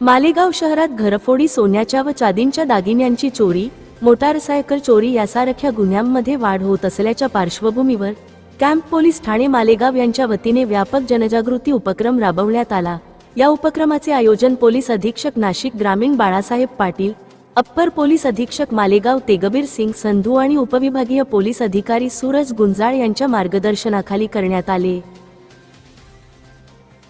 मालेगाव शहरात घरफोडी सोन्याच्या व चादींच्या दागिन्यांची चोरी मोटारसायकल चोरी यासारख्या गुन्ह्यांमध्ये वाढ होत असल्याच्या पार्श्वभूमीवर कॅम्प पोलीस ठाणे मालेगाव यांच्या वतीने व्यापक जनजागृती उपक्रम राबवण्यात आला. या उपक्रमाचे आयोजन पोलीस अधीक्षक नाशिक ग्रामीण बाळासाहेब पाटील अप्पर पोलीस अधीक्षक मालेगाव तेगबीर सिंग संधू आणि उपविभागीय पोलीस अधिकारी सूरज गुंजाळ यांच्या मार्गदर्शनाखाली करण्यात आले.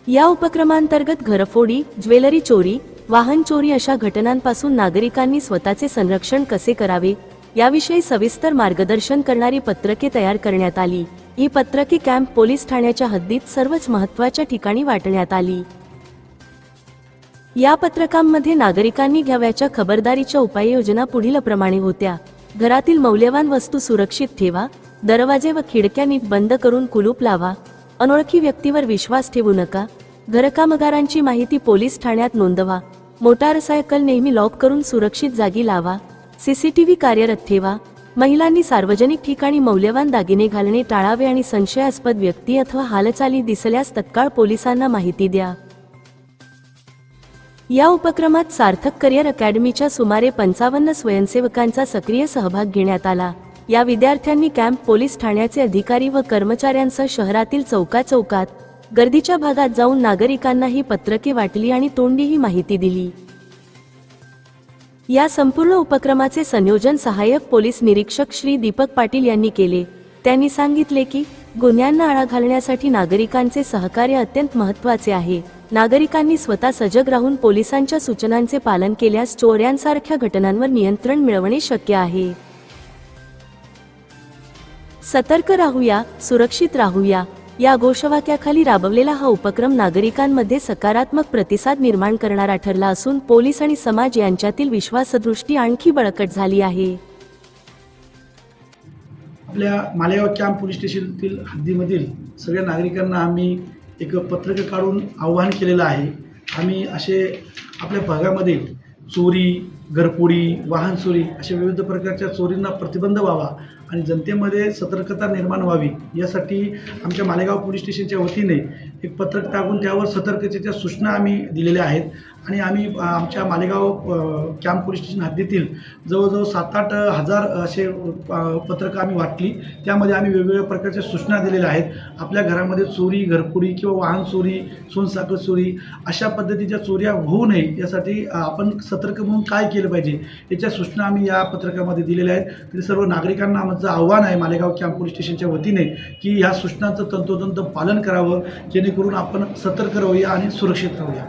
या उपक्रमांतर्गत घरफोडी ज्वेलरी चोरी वाहन चोरी अशा घटनांपासून नागरिकांनी स्वतःचे संरक्षण कसे करावे याविषयी सविस्तर मार्गदर्शन करणारी पत्रके तयार करण्यात आली. ही पत्रके कॅम्प पोलीस ठाण्याच्या हद्दीत सर्वच महत्त्वाच्या ठिकाणी वाटण्यात आली. या पत्रकांमध्ये नागरिकांनी घ्यावयाच्या खबरदारीच्या उपाययोजना पुढीलप्रमाणे होत्या. घरातील मौल्यवान वस्तू सुरक्षित ठेवा दरवाजे व खिडक्या नीट बंद करून कुलूप लावा अनोळखी व्यक्तीवर विश्वास ठेवू नका. घरकामगारांची माहिती पोलीस ठाण्यात नोंदवा. मोटारसायकल नेहमी लॉक करून सुरक्षित जागी लावा. सीसीटीव्ही कार्यरत ठेवा. महिलांनी सार्वजनिक ठिकाणी मौल्यवान दागिने घालणे टाळावे आणि संशयास्पद व्यक्ती अथवा हालचाली दिसल्यास तत्काळ पोलिसांना माहिती द्या. या उपक्रमात सार्थक करिअर अकॅडमीच्या सुमारे पंचावन्न स्वयंसेवकांचा सक्रिय सहभाग घेण्यात आला. या विद्यार्थ्यांनी कॅम्प पोलीस ठाण्याचे अधिकारी व कर्मचाऱ्यांसह शहरातील चौका चौकात गर्दीच्या भागात जाऊन नागरिकांना ही पत्रके वाटली आणि तोंडी ही माहिती दिली. या संपूर्ण उपक्रमाचे संयोजन सहाय्यक पोलीस निरीक्षक श्री दीपक पाटील यांनी केले. त्यांनी सांगितले की गुन्ह्यांना आळा घालण्यासाठी नागरिकांचे सहकार्य अत्यंत महत्त्वाचे आहे. नागरिकांनी स्वतः सजग राहून पोलिसांच्या सूचनांचे पालन केल्यास चोऱ्यांसारख्या घटनांवर नियंत्रण मिळवणे शक्य आहे. सतर्क राहूया सुरक्षित राहूया. या घोषवाक्याखाली राबवलेला हा उपक्रम नागरिकांमध्ये सकारात्मक प्रतिसाद निर्माण करणारा ठरला असून पोलीस आणि समाज यांच्यातील विश्वासदृष्टी आणखी बळकट झाली आहे. आपल्या मालेगाव कॅम्प पोलीस स्टेशनतील हद्दीमधील सगळ्या नागरिकांना आम्ही एक पत्रक काढून आव्हान केलेलं आहे. आम्ही असे आपल्या भागामध्ये चोरी घरपोडी वाहन चोरी अशा विविध प्रकारच्या चोरींना प्रतिबंध व्हावा आणि जनतेमध्ये सतर्कता निर्माण व्हावी यासाठी आमच्या मालेगाव पोलीस स्टेशनच्या वतीने एक पत्रक टाकून त्यावर सतर्कतेच्या सूचना आम्ही दिलेल्या आहेत आणि आम्ही आमच्या मालेगाव कॅम्प पोलीस स्टेशन हद्दीतील जवळजवळ सात आठ हजार असे पत्रकं आम्ही वाटली. त्यामध्ये आम्ही वेगवेगळ्या प्रकारच्या सूचना दिलेल्या आहेत. आपल्या घरामध्ये चोरी घरपोडी किंवा वाहन चोरी सोनसाखर चोरी अशा पद्धतीच्या चोऱ्या होऊ नये यासाठी आपण सतर्क म्हणून काय केलं पाहिजे याच्या सूचना आम्ही या पत्रकामध्ये दिलेल्या आहेत. तरी सर्व नागरिकांना आमचं आव्हान आहे मालेगाव कॅम्प पोलीस स्टेशनच्या वतीने की ह्या सूचनांचं तंतोतंत पालन करावं जेणेकरून आपण सतर्क राहूया आणि सुरक्षित राहूया.